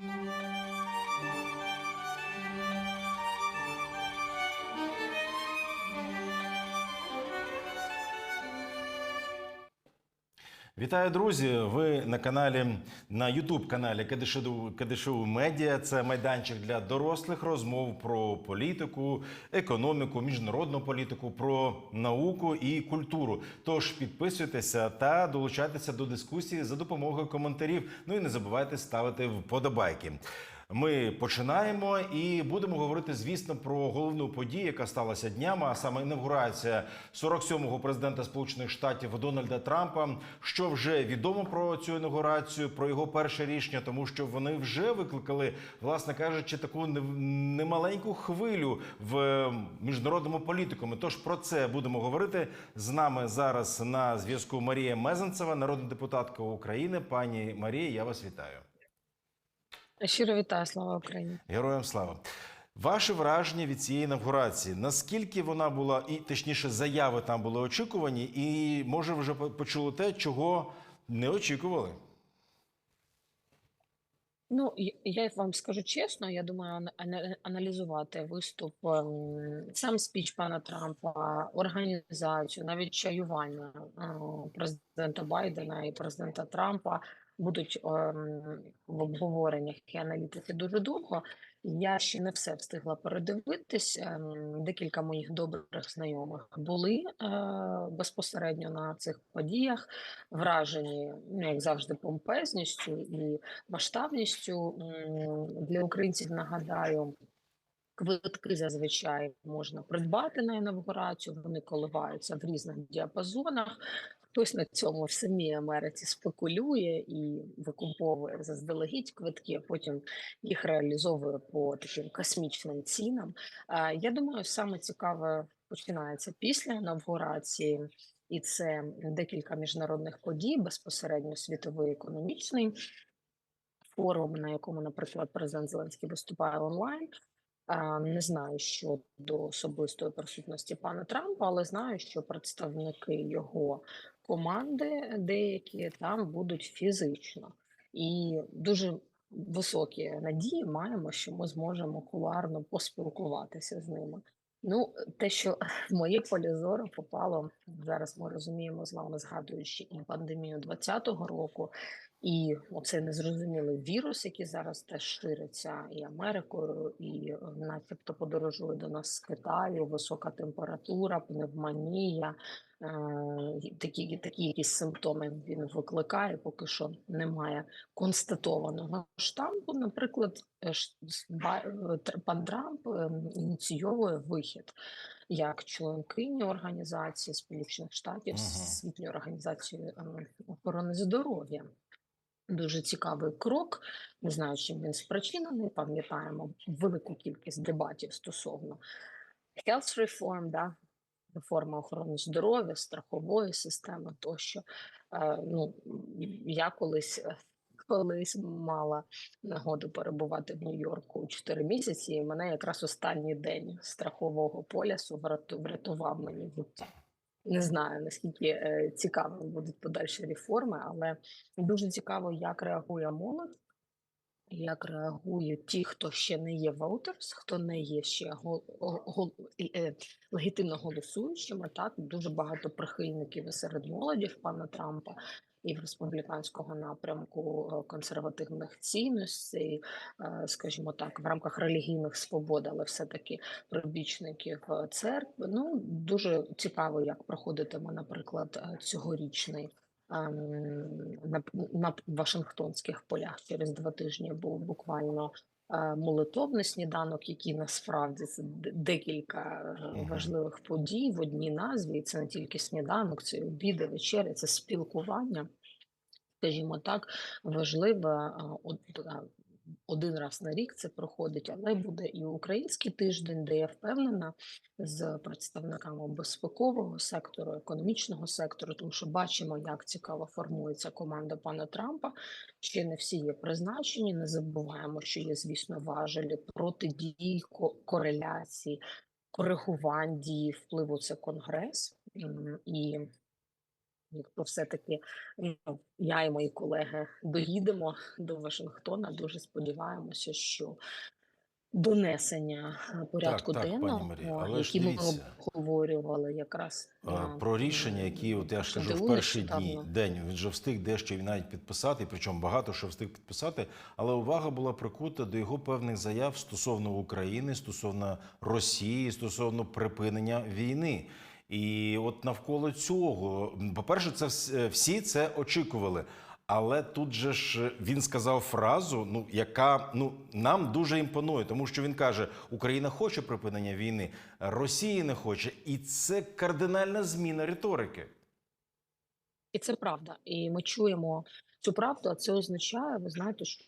Thank you. Вітаю, друзі! Ви на каналі на Ютуб каналі Кадишеву Кадишеву Медіа. Це майданчик для дорослих розмов про політику, економіку, міжнародну політику, про науку і культуру. Тож підписуйтеся та долучайтеся до дискусії за допомогою коментарів. Ну і не забувайте ставити вподобайки. Ми починаємо і будемо говорити, звісно, про головну подію, яка сталася днями, а саме інавгурація 47-го президента Сполучених Штатів Дональда Трампа. Що вже відомо про цю інаугурацію, про його перше рішення, тому що вони вже викликали, власне кажучи, таку немаленьку хвилю в міжнародному політикумі. Тож про це будемо говорити з нами зараз на зв'язку. Марія Мезенцева, народна депутатка України. Пані Марія, я вас вітаю. Щиро вітаю, слава Україні. Героям слава. Ваше враження від цієї інавгурації? Наскільки вона була, і точніше, заяви там були очікувані, і може вже почули те, чого не очікували? Ну я- вам скажу чесно, я думаю, ана- ана- аналізувати виступ ем, сам спіч пана Трампа, організацію, навіть чаювання е, президента Байдена і президента Трампа будуть ем, в обговореннях і аналітиці дуже довго. Я ще не все встигла передивитись. Ем, Декілька моїх добрих знайомих були е, безпосередньо на цих подіях, вражені, ну, як завжди, помпезністю і масштабністю. Для українців нагадаю. Квитки зазвичай можна придбати на інавгурацію, вони коливаються в різних діапазонах. Хтось на цьому в самій Америці спекулює і викуповує заздалегідь квитки, а потім їх реалізовує по таким космічним цінам. Я думаю, саме цікаве починається після інавгурації, і це декілька міжнародних подій, безпосередньо світовий економічний форум, на якому, наприклад, президент Зеленський виступає онлайн. Не знаю щодо особистої присутності пана Трампа, але знаю, що представники його команди деякі там будуть фізично, і дуже високі надії маємо, що ми зможемо кулуарно поспілкуватися з ними. Ну, те, що в моє поле зору попало зараз, ми розуміємо з вами, згадуючи і пандемію 2020 року, і оцей незрозумілий вірус, який зараз теж шириться і Америкою, і е, начебто подорожує до нас з Китаю, висока температура, пневмонія, е, такі, такі якісь симптоми він викликає, поки що немає констатованого штампу. Наприклад, е, пан Трамп ініційовує вихід як членкині організації Сполучених Штатів, Мгм. Світньої організації охорони здоров'я. Дуже цікавий крок. Не знаю, чим він спричинений. Пам'ятаємо велику кількість дебатів стосовно health reform, да, реформи охорони здоров'я, страхової системи тощо. Е, ну, я колись. е, Колись мала нагоду перебувати в Нью-Йорку 4 місяці, і мене якраз останній день страхового вряту- врятував мені життя. Не знаю наскільки е, цікавими будуть подальші реформи, але дуже цікаво, як реагує молодь, як реагують ті, хто ще не є voters, хто не є ще гол, гол, е, легітимно голосуючими. Так дуже багато прихильників серед молоді в пана Трампа. І в республіканського напрямку е, консервативних цінностей, е, скажімо так, в рамках релігійних свобод, але все-таки прибічників е, церкви. Ну дуже цікаво, як проходитиме, наприклад, цьогорічний ем, на, на Вашингтонських полях через два тижні був буквально молитовний сніданок, який насправді це декілька е, важливих подій в одній назві. І це не тільки сніданок, це обіди, вечеря, це спілкування. Скажімо так, е, один раз на рік це проходить, але буде і український тиждень, де я впевнена з представниками безпекового сектору, економічного сектору, тому що бачимо, як цікаво формується команда пана Трампа. Ще не всі є призначені. Не забуваємо, що є, звісно, важелі протидії, кореляції, коригувань дії впливу. Це конгрес і якщо все-таки ну, я і мої колеги доїдемо до Вашингтона, дуже сподіваємося, що донесення е, порядку так, пані денного, Марія, які ми обговорювали якраз Е, на, Про рішення, які от я ж кажу, в перші дні день він вже встиг дещо навіть підписати, причому багато що встиг підписати. Але увага була прикута до його певних заяв стосовно України, стосовно Росії, стосовно припинення війни. І от навколо цього, по-перше, це е, всі це очікували. Але тут же ж він сказав фразу, ну яка ну нам дуже імпонує, тому що він каже: Україна хоче припинення війни, Росії не хоче, і це кардинальна зміна риторики. І це правда. І ми чуємо цю правду, а це означає, ви знаєте, що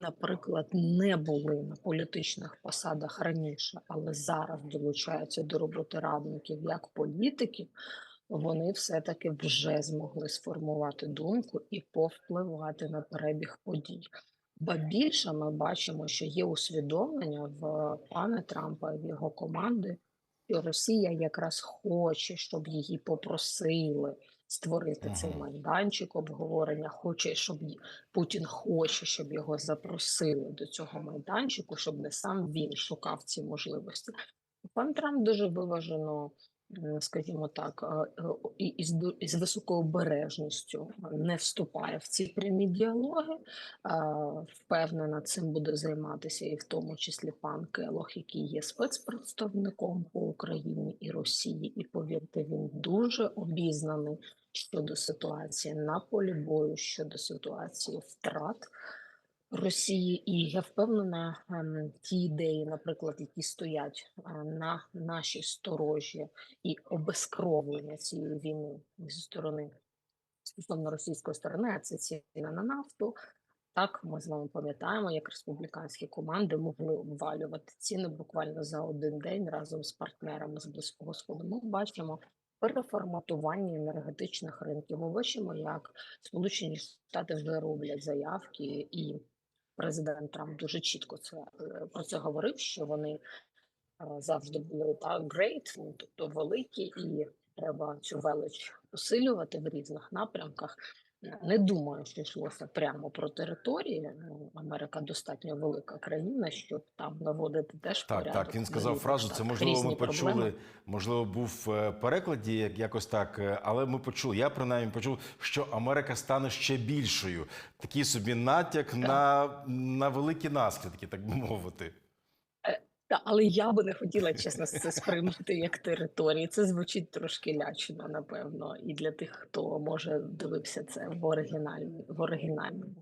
наприклад, не були на політичних посадах раніше, але зараз долучаються до роботи радників як політиків, вони все-таки вже змогли сформувати думку і повпливати на перебіг подій. Ба більше ми бачимо, що є усвідомлення в пана Трампа і в його команди, що Росія якраз хоче, щоб її попросили створити цей майданчик обговорення. Хоче, щоб Путін хоче, щоб його запросили до цього майданчику, щоб не сам він шукав ці можливості. Пан Трамп дуже виважено, скажімо так, е, е, із із високою обережністю не вступає в ці прямі діалоги. Е, Впевнена, цим буде займатися і в тому числі пан Келох, який є спецпредставником по Україні і Росії. І повірте, він дуже обізнаний щодо ситуації на полі бою, щодо ситуації втрат. Росії, і я впевнена, ем, ті ідеї, наприклад, які стоять е, на нашій сторожі, і обезкровлення цієї війни зі сторони стосовно російської сторони, а це ціна на нафту. Так, ми з вами пам'ятаємо, як республіканські команди могли обвалювати ціни буквально за один день разом з партнерами з близького сходу. Ми бачимо переформатування енергетичних ринків. Ми бачимо, як Сполучені Штати вже роблять заявки, і президент Трамп дуже чітко це е, про це говорив, що вони е, завжди були так great, ну, тобто великі, і треба цю велич посилювати в різних напрямках. Не думаю, що йшлося прямо про території. Ну, Америка достатньо велика країна, щоб там наводити теж Так, порядок. так. Він сказав фразу. Це можливо, ми почули. проблеми. Можливо, був е, перекладі як- якось так, е, але ми почули. Я принаймні почув, що Америка стане ще більшою. Такий собі натяк на, на великі наслідки, так би мовити. Та, але я би не хотіла, чесно, це сприймати як території. Це звучить трошки лячно, напевно, і для тих, хто може дивився це в оригінальному, в оригінальному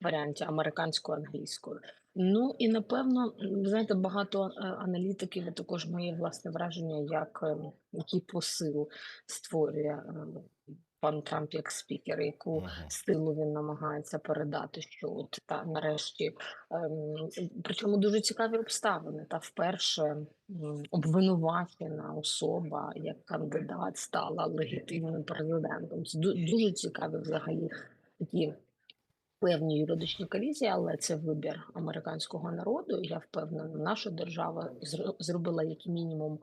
варіанті американсько-англійською. Ну і напевно, знаєте, багато е, аналітиків і також моє власне враження, як е, який посил створює е, пан Трамп як спікер, яку Мгм. силу він намагається передати, що от та нарешті Ем, Причому дуже цікаві обставини. Та вперше обвинувачена особа як кандидат стала легітимним президентом. Це дуже цікаві взагалі такі певні юридичні колізії, але це вибір американського народу. І я впевнена, наша держава зро- зробила як мінімум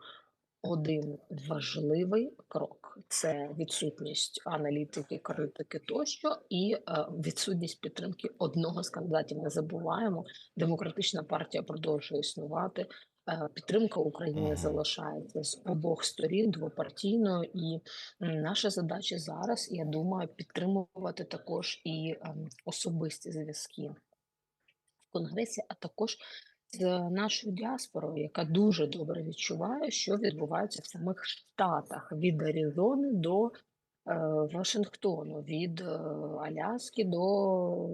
один важливий крок: це відсутність аналітики, критики тощо, і е, відсутність підтримки одного з кандидатів. Не забуваємо, демократична партія продовжує існувати. е, Підтримка України залишається з обох сторін двопартійною, і наша задача зараз, я думаю, підтримувати також і ем, особисті зв'язки в Конгресі, а також з нашою діаспорою, яка дуже добре відчуває, що відбувається в самих Штатах від Аризони до е, Вашингтону, від е, Аляски до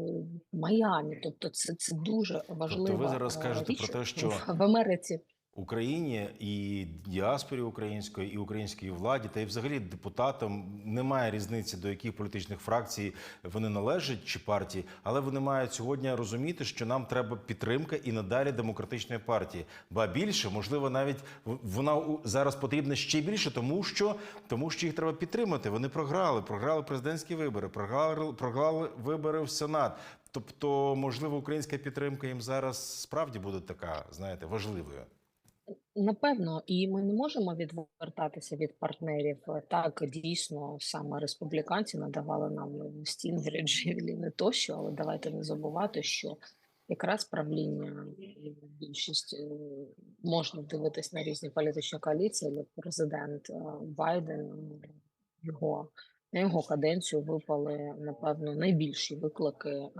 Майами. Тобто, це, це дуже важливо. зараз кажете про те, що в Америці Україні і діаспорі української, і українській владі, та й взагалі депутатам немає різниці, до яких політичних фракцій вони належать чи партії, але вони мають сьогодні розуміти, що нам треба підтримка і надалі демократичної партії. Ба більше, можливо, навіть вона зараз потрібна ще більше, тому що тому що їх треба підтримати. Вони програли, програли президентські вибори, програли, програли вибори в Сенат. Тобто, можливо, українська підтримка їм зараз справді буде така, знаєте, важливою. Напевно, і ми не можемо відвертатися від партнерів. Так, дійсно, саме республіканці надавали нам стінгери, джевеліни тощо, але давайте не забувати, що якраз правління більшість е, можна дивитись на різні політичні коаліції, але президент е, Байден його. На його каденцію випали, напевно, найбільші виклики е,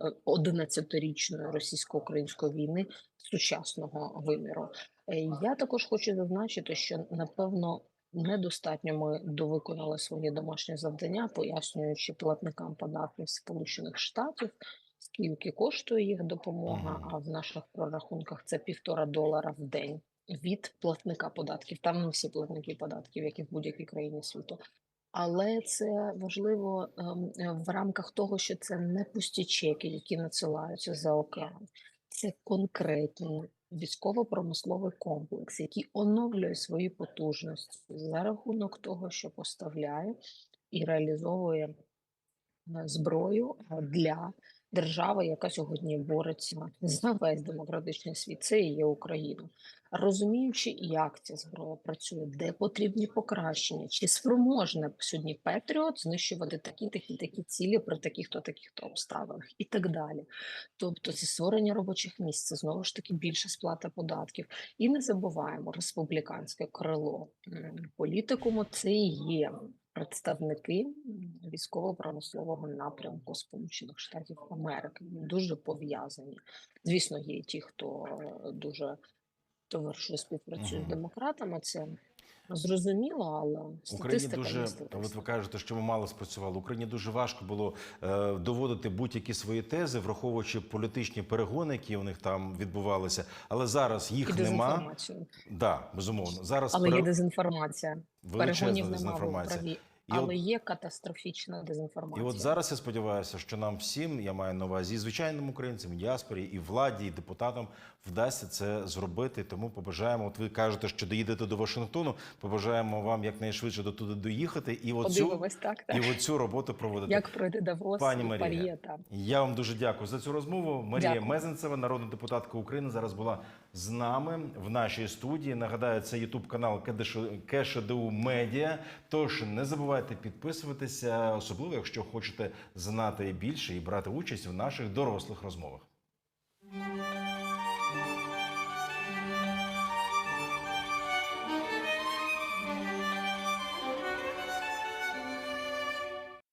е, 11-річної російсько-української війни сучасного виміру. Е, Я також хочу зазначити, що напевно недостатньо ми довиконали свої домашні завдання, пояснюючи платникам податків Сполучених Штатів, скільки коштує їх допомога. А в наших прорахунках це півтора долара в день від платника податків. Там не всі платники податків, як і в будь-якій країні світу. Але це важливо ем, е, в рамках того, що це не пусті чеки, які надсилаються за океан. Це конкретні військово-промисловий комплекс, який оновлює свої потужності за рахунок того, що поставляє і реалізовує е, зброю е, для держави, яка сьогодні бореться за весь демократичний світ. Це і є Україна. Розуміючи, як ця зброя працює, де потрібні покращення, чи спроможне сьогодні Петріот знищувати такі такі такі цілі при таких то таких то обставинах і так далі. Тобто це створення робочих місць, це знову ж таки більша сплата податків. І не забуваємо республіканське крило політикуму. Це і є представники військово-промислового напрямку Сполучених Штатів Америки. Дуже пов'язані. Звісно, є ті, хто дуже товаришує співпрацює з демократами. Це зрозуміло, але Україні дуже от ви кажете, що ми мало спрацювали. Україні дуже важко було е, доводити будь-які свої тези, враховуючи політичні перегони, які у них там відбувалися. Але зараз І їх нема. Да, безумовно. Зараз Але є дезінформація. величезна Перегонів дезінформація. праві. І Але от- є катастрофічна І от зараз я сподіваюся, що нам всім, я маю на увазі і звичайним українцям, і діаспорі, і владі, і депутатам вдасться це зробити. Тому побажаємо. От ви кажете, що доїдете до Вашингтону. Побажаємо вам якнайшвидше до туди доїхати і оцю так, так. і оцю роботу проводити. Як пройде Давос Пані Марія, Пар'єта. Я вам дуже дякую за цю розмову. Марія Дякую. Мезенцева, народна депутатка України, зараз була з нами в нашій студії. Нагадаю, це Ютуб канал КШДУ Медіа. Тож не забувайте підписуватися, особливо якщо хочете знати більше і брати участь в наших дорослих розмовах.